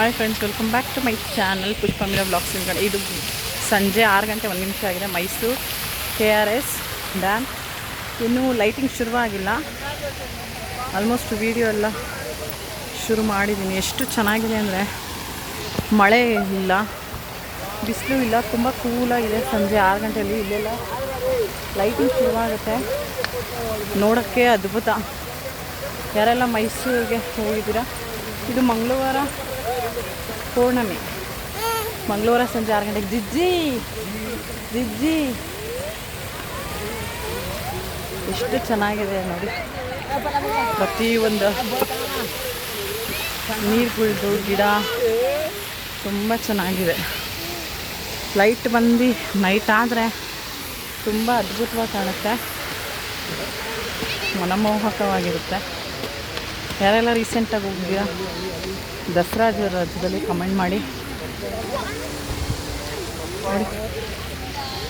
Hi friends welcome back to my channel Pushpa Meera blogs ಕಡೆ ಇದು ಸಂಜೆ ಆರು ಗಂಟೆ ಒಂದು ನಿಮಿಷ ಆಗಿದೆ Mysuru K R S dam ಇನ್ನೂ ಲೈಟಿಂಗ್ ಶುರುವಾಗಿಲ್ಲ. ಆಲ್ಮೋಸ್ಟ್ ವೀಡಿಯೋ ಎಲ್ಲ ಶುರು ಮಾಡಿದ್ದೀನಿ ಎಷ್ಟು ಚೆನ್ನಾಗಿದೆ ಅಂದರೆ ಮಳೆ ಇಲ್ಲ, ಬಿಸಿಲು ಇಲ್ಲ, ತುಂಬ ಕೂಲಾಗಿದೆ ಸಂಜೆ ಆರು ಗಂಟೆಯಲ್ಲಿ. ಇಲ್ಲೆಲ್ಲ ಲೈಟಿಂಗ್ ಶುರುವಾಗುತ್ತೆ. ನೋಡೋಕ್ಕೆ ಅದ್ಭುತ. ಯಾರೆಲ್ಲ ಮೈಸೂರಿಗೆ ಹೋಗಿದ್ದೀರಾ? ಇದು ಮಂಗಳವಾರ ಪೌರ್ಣಮಿ. ಮಂಗಳವಾರ ಸಂಜೆ ಆರು ಗಂಟೆಗೆ. ಜಿಜ್ಜಿ! ಜಿಜ್ಜಿ! ಎಷ್ಟು ಚೆನ್ನಾಗಿದೆ ನೋಡಿ. ಪ್ರತಿಯೊಂದು ನೀರುಗಳ್ದು ಗಿಡ ತುಂಬ ಚೆನ್ನಾಗಿದೆ. ಲೈಟ್ ಬಂದು ನೈಟ್ ಆದರೆ ತುಂಬ ಅದ್ಭುತವಾಗಿ ಕಾಣುತ್ತೆ. ಮನಮೋಹಕವಾಗಿರುತ್ತೆ. ಯಾರೆಲ್ಲ ರೀಸೆಂಟಾಗಿ ಹೋಗಿದ್ದೀರಾ? ದಸರಾ ರಾಜ್ಯದಲ್ಲಿ ಕಮೆಂಟ್ ಮಾಡಿ.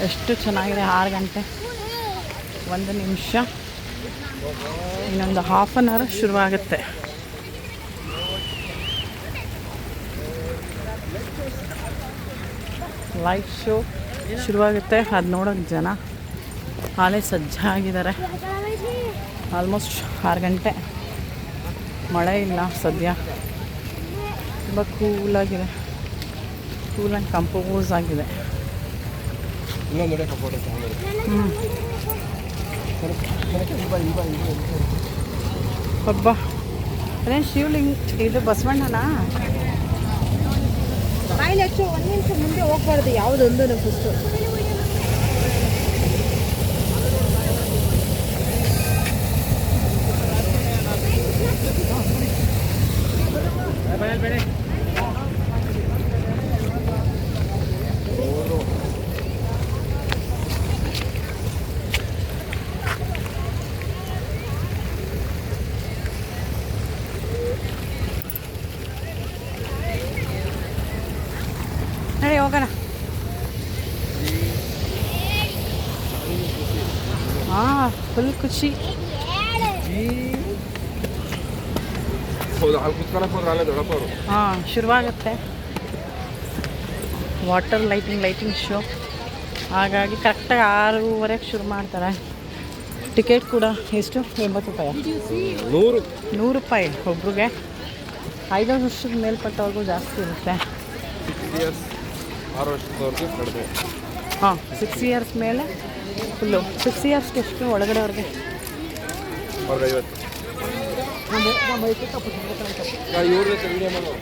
ಎಷ್ಟು ಚೆನ್ನಾಗಿದೆ. ಆರು ಗಂಟೆ, ಒಂದು ನಿಮಿಷ, ಇನ್ನೊಂದು ಹಾಫ್ ಆನ್ ಅವರ್ ಶುರುವಾಗುತ್ತೆ. ಲೈಟ್ ಶೋ ಶುರುವಾಗುತ್ತೆ. ಅದು ನೋಡೋಕ್ಕೆ ಜನ ಹಾಲೇ ಸಜ್ಜಾಗಿದ್ದಾರೆ. ಆಲ್ಮೋಸ್ಟ್ ಆರು ಗಂಟೆ. ಮಳೆ ಇಲ್ಲ ಸದ್ಯ. ತುಂಬ ಕೂಲಾಗಿದೆ. ಕೂಲ್ ಆ್ಯಂಡ್ ಕಂಪೋಸ್ ಆಗಿದೆ. ಹಬ್ಬ ಅದೇ ಶಿವಲಿಂಗ್, ಇದು ಬಸವಣ್ಣನಾ? ಮುಂದೆ ಹೋಗ್ಬಾರ್ದು ಯಾವುದೊಂದು ಫಸ್ಟು ಹೋಗೋಣ ಹಾಂ ಫುಲ್ ಖುಷಿ ಹಾಂ ಶುರುವಾಗುತ್ತೆ. ವಾಟರ್ ಲೈಟಿಂಗ್ ಲೈಟಿಂಗ್ ಶೋ ಹಾಗಾಗಿ ಕರೆಕ್ಟಾಗಿ ಆರೂವರೆಗೆ ಶುರು ಮಾಡ್ತಾರೆ. ಟಿಕೆಟ್ ಕೂಡ ಎಷ್ಟು? ಎಂಬತ್ತು ರೂಪಾಯಿ. ನೂರು. ನೂರು ರೂಪಾಯಿ ಒಬ್ರಿಗೆ. ಐದಾರು ವರ್ಷದ ಮೇಲ್ಪಟ್ಟವ್ರಿಗೂ ಜಾಸ್ತಿ ಇರುತ್ತೆ. ಹಾಂ ಸಿಕ್ಸ್ ಇಯರ್ಸ್ ಮೇಲೆ ಫುಲ್ಲು ಸಿಕ್ಸ್ ಇಯರ್ಸ್ಗೆ ಎಷ್ಟು ಒಳಗಡೆ ಅವ್ರಿಗೆ ಐವತ್ತು ಇವ್ರ ಜೊತೆ ವಿಡಿಯೋ ಮಾಡೋ